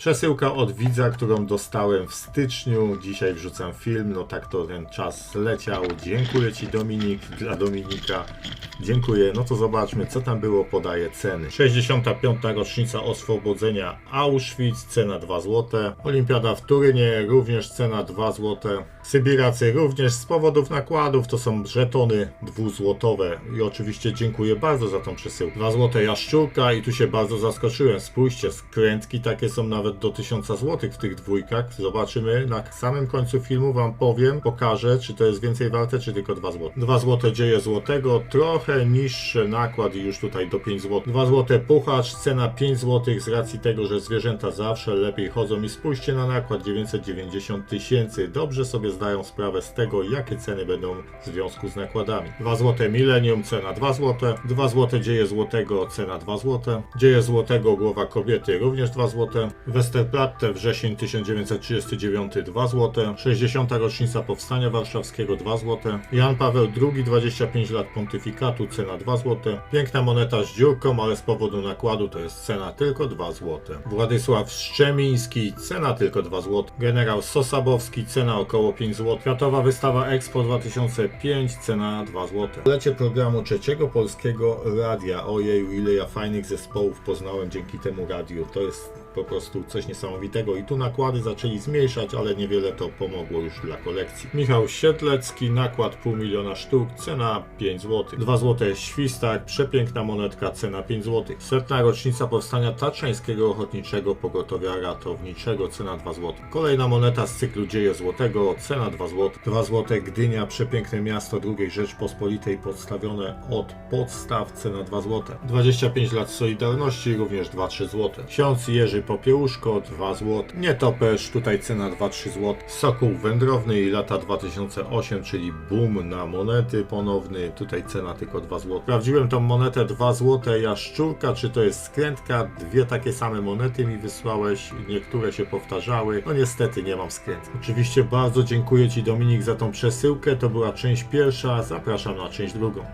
Przesyłka od widza, którą dostałem w styczniu. Dzisiaj wrzucam film. No tak to ten czas leciał. Dziękuję Ci Dominik, dla Dominika. Dziękuję. No to zobaczmy, co tam było. Podaję ceny. 65. rocznica oswobodzenia Auschwitz, cena 2 zł. Olimpiada w Turynie, również cena 2 zł. Sybiracy również z powodów nakładów, to są żetony dwuzłotowe. I oczywiście dziękuję bardzo za tą przesyłkę. 2 zł jaszczurka i tu się bardzo zaskoczyłem. Spójrzcie, skrętki takie są nawet do 1000 zł w tych dwójkach. Zobaczymy na samym końcu filmu, Wam powiem, pokażę, czy to jest więcej warte, czy tylko 2 zł. 2 zł dzieje złotego, trochę niższy nakład i już tutaj do 5 zł. 2 zł puchacz, cena 5 zł z racji tego, że zwierzęta zawsze lepiej chodzą i spójrzcie na nakład 990 tysięcy. Dobrze sobie zdają sprawę z tego, jakie ceny będą w związku z nakładami. 2 zł Millennium, cena 2 zł. 2 zł dzieje złotego, cena 2 zł. Dzieje złotego głowa kobiety również 2 zł. Westerplatte wrzesień 1939 2 zł. 60. rocznica powstania warszawskiego 2 zł. Jan Paweł II 25 lat pontyfikatu, cena 2 zł. Piękna moneta z dziurką, ale z powodu nakładu to jest cena tylko 2 zł. Władysław Szczemiński, cena tylko 2 zł. Generał Sosabowski, cena około 5 zł. Światowa wystawa Expo 2005, cena 2 zł. Lecie programu trzeciego polskiego radia. Ojeju, ile ja fajnych zespołów poznałem dzięki temu radiu. To jest po prostu coś niesamowitego. I tu nakłady zaczęli zmniejszać, ale niewiele to pomogło już dla kolekcji. Michał Siedlecki, nakład pół miliona sztuk, cena 5 zł. 2 zł Świstak, przepiękna monetka, cena 5 zł. Setna rocznica powstania Tatrzańskiego Ochotniczego Pogotowia Ratowniczego, cena 2 zł. Kolejna moneta z cyklu Dzieje Złotego, cena 2 zł. 2 zł Gdynia, przepiękne miasto II Rzeczpospolitej, podstawione od podstaw, cena 2 zł. 25 lat Solidarności, również 2-3 zł. Ksiądz Jerzy Popiełuszko, 2 zł. Nietoperz, tutaj cena 2-3 zł. Sokół Wędrowny i lata 2008, czyli boom na monety ponowny, tutaj cena tylko 2 zł. Sprawdziłem tą monetę 2 zł, jaszczurka, czy to jest skrętka, dwie takie same monety mi wysłałeś, niektóre się powtarzały, no niestety nie mam skrętki. Oczywiście bardzo dziękuję Ci Dominik za tą przesyłkę, to była część pierwsza, zapraszam na część drugą.